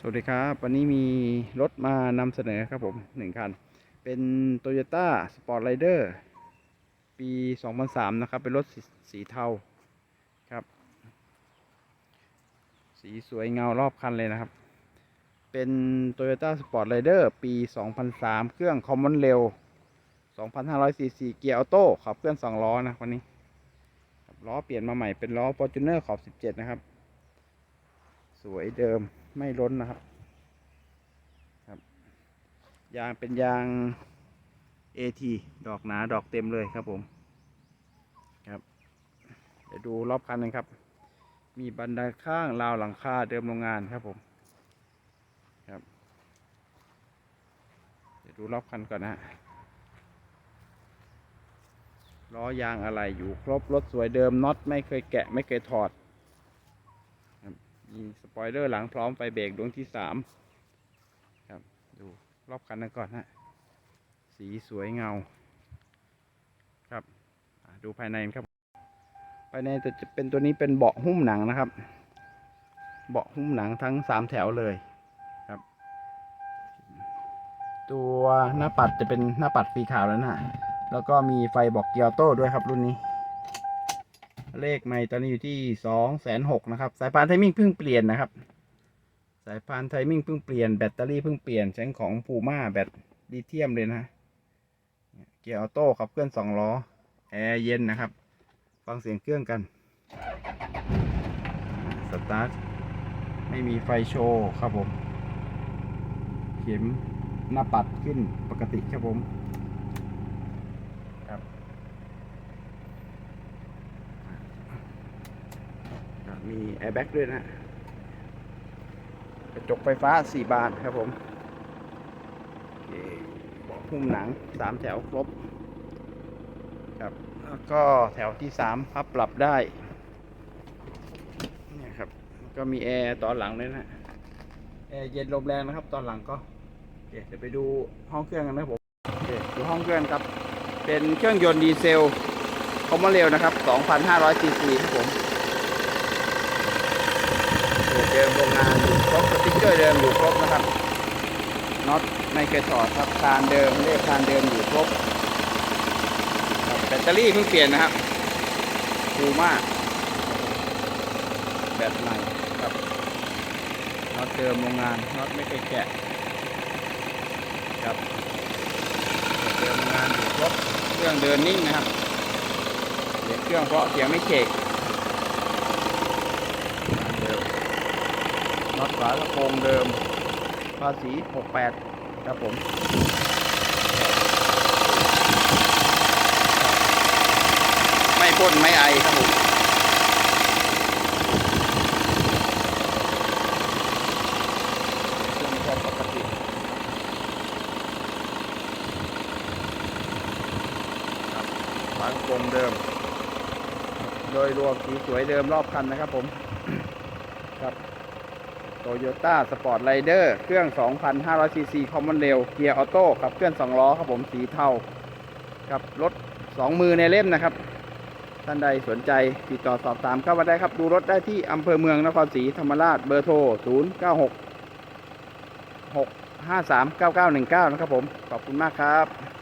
สวัสดีครับ วันนี้มีรถมานำเสนอครับผมหนึ่งคัน เป็น Toyota Sport Rider ปี 2003 นะครับ เป็นรถสสีเทาครับ สีสวยเงารอบคันเลยนะครับ เป็น Toyota Sport Rider ปี 2003 เครื่อง Common Rail 2,500 cc เกียร์ออโต้ขับเคลื่อน 2 ล้อนะวันนี้ล้อเปลี่ยนมาใหม่เป็นล้อ Fortuner ขอบ 17 นะครับ สวยเดิม ไม่ล้นนะครับ ครับ ยางเป็นยาง AT ดอกหนาดอกเต็มเลยครับผมครับ เดี๋ยวดูรอบคันหนึงครับ มีบันไดข้างราวหลังคาเดิมโรงงานครับผมครับ เดี๋ยวดูรอบคันก่อนนะล้อยางอะไรอยู่ครบรถสวยเดิมน็อตไม่เคยแกะไม่เคยถอด มีสปอยเลอร์หลังพร้อมไฟเบรกดวงที่สามครับดูรอบคันนั้นก่อนฮะสีสวยเงา ครับดูภายในครับ ภายในจะเป็นตัวนี้เป็นเบาะหุ้มหนังนะครับ เบาะหุ้มหนังทั้งสามแถวเลยครับ ตัวหน้าปัดจะเป็นหน้าปัดสีขาวแล้วนะแล้วก็มีไฟบอกเกียร์ออโต้ด้วยครับรุ่นนี้ เลขใหม่ตอนนี้อยู่ที่สองแสนหกนะครับ สายพานไทมิ่งเพิ่งเปลี่ยนนะครับ สายพานไทมิ่งเพิ่งเปลี่ยนแบตเตอรี่เพิ่งเปลี่ยนใช้ของพูม่าแบตลิเทียมเลยนะเกียร์ออโต้ขับเคลื่อนสองล้อแอร์เย็นนะครับ ฟังเสียงเครื่องกันสตาร์ทไม่มีไฟโชว์ครับผม เข็มหน้าปัดขึ้นปกติครับผม ครับ ครับ มีแอร์แบ็กด้วยนะกระจกไฟฟ้า 4 บานครับผมโอเคเบาะหุ้มหนัง 3 แถวครบครับแล้วก็แถวที่ 3 พับปรับได้เนี่ยครับแล้วก็มีแอร์ตอนหลังด้วยนะแอร์เย็นลมแรงนะครับ ตอนหลังก็โอเคเดี๋ยวไปดูห้องเครื่องกันนะครับผมโอเคดูห้องเครื่องครับ เป็นเครื่องยนต์ดีเซลคอมมอนเรลนะครับ 2,500ซีซีครับผม เดิมโรงงานอยู่ครบสติ๊กเกอร์เดิมอยู่ครบนะครับน็อตไม่เคยถอดครับคานเดิมเลขคานเดิมอยู่ครบแบตเตอรี่เพิ่งเปลี่ยนนะครับดูมากแบตใหม่ครับน็อตเดิมโรงงานน็อตไม่เคยแกะครับเดิมโรงงานอยู่ครบเครื่องเดินนิ่งนะครับเสียงเครื่องเพราะเสียงไม่เขกเดิม น็อตฝากระโปรงเดิม ภาษี 68 ครับผมไม่พ่นไม่ไอครับผมเครื่องแค่ปกติครับฝากระโปรงเดิม โดยรวมสีสวยเดิมรอบคันนะครับผมครับ โตโยต้าสปอร์ตไรเดอร์เครื่อง 2,500ซีซีคอมมอนเรลเกียร์ออโต้ขับเคลื่อน 2 ล้อครับผมสีเทาครับรถ 2 มือในเล่มนะครับ ท่านใดสนใจติดต่อสอบถามเข้ามาได้ครับ ดูรถได้ที่อำเภอเมืองนครศรีธรรมราชเบอร์โทร 096 653 9919 นะครับผม ขอบคุณมากครับ